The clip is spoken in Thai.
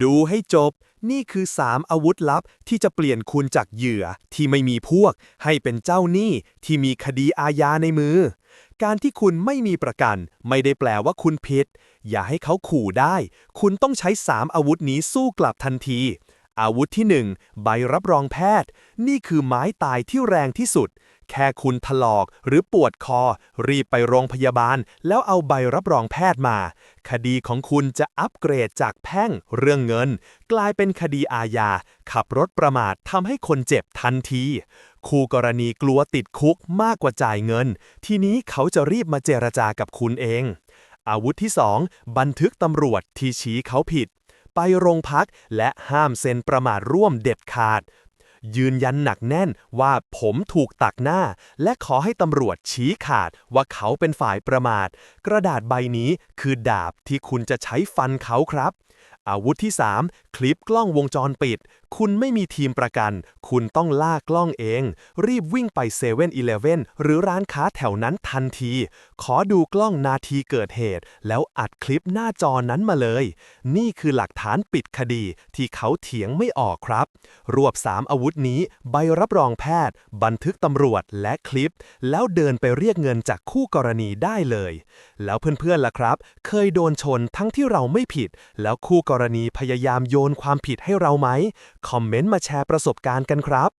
ดูให้จบ นี่คือ 3 อาวุธลับที่จะเปลี่ยนคุณจากเหยื่อที่ไม่มีพวก ให้เป็นเจ้าหนี้ที่มีคดีอาญาในมือ การที่คุณไม่มีประกัน ไม่ได้แปลว่าคุณผิด อย่าให้เขาขู่ได้ คุณต้องใช้ 3 อาวุธนี้สู้กลับทันที อาวุธที่ 1 ใบรับรองแพทย์ นี่คือไม้ตายที่แรงที่สุด แค่คุณถลอกหรือปวดคอ รีบไปโรงพยาบาล แล้วเอาใบรับรองแพทย์มา คดีของคุณจะอัปเกรดจากแพ่งเรื่องเงิน กลายเป็นคดีอาญา ขับรถประมาททำให้คนเจ็บทันที คู่กรณีกลัวติดคุกมากกว่าจ่ายเงิน ทีนี้เขาจะรีบมาเจรจากับคุณเองอาวุธที่ 2 บันทึกตำรวจที่ชี้เขาผิด ไปโรงพัก และห้ามเซ็นประมาทร่วมเด็ดขาด ยืนยันหนักแน่นว่าผมถูกตักหน้า และขอให้ตำรวจชี้ขาดว่าเขาเป็นฝ่ายประมาท กระดาษใบนี้คือดาบที่คุณจะใช้ฟันเขาครับอาวุธที่ 3 คลิปกล้องวงจรปิด คุณไม่มีทีมประกัน คุณต้องลากกล้องเอง รีบวิ่งไปเซเว่นอีเลฟเว่นหรือร้านค้าแถวนั้นทันที ขอดูกล้องนาทีเกิดเหตุ แล้วอัดคลิปหน้าจอนั้นมาเลย นี่คือหลักฐานปิดคดีที่เขาเถียงไม่ออกครับ รวบ 3 อาวุธนี้ ใบรับรองแพทย์ บันทึกตำรวจและคลิป แล้วเดินไปเรียกเงินจากคู่กรณีได้เลย แล้วเพื่อนๆล่ะครับ เคยโดนชนทั้งที่เราไม่ผิด แล้วคู่กรณีพยายามโยนความผิดให้เราไหมคอมเมนต์มาแชร์ประสบการณ์กันครับ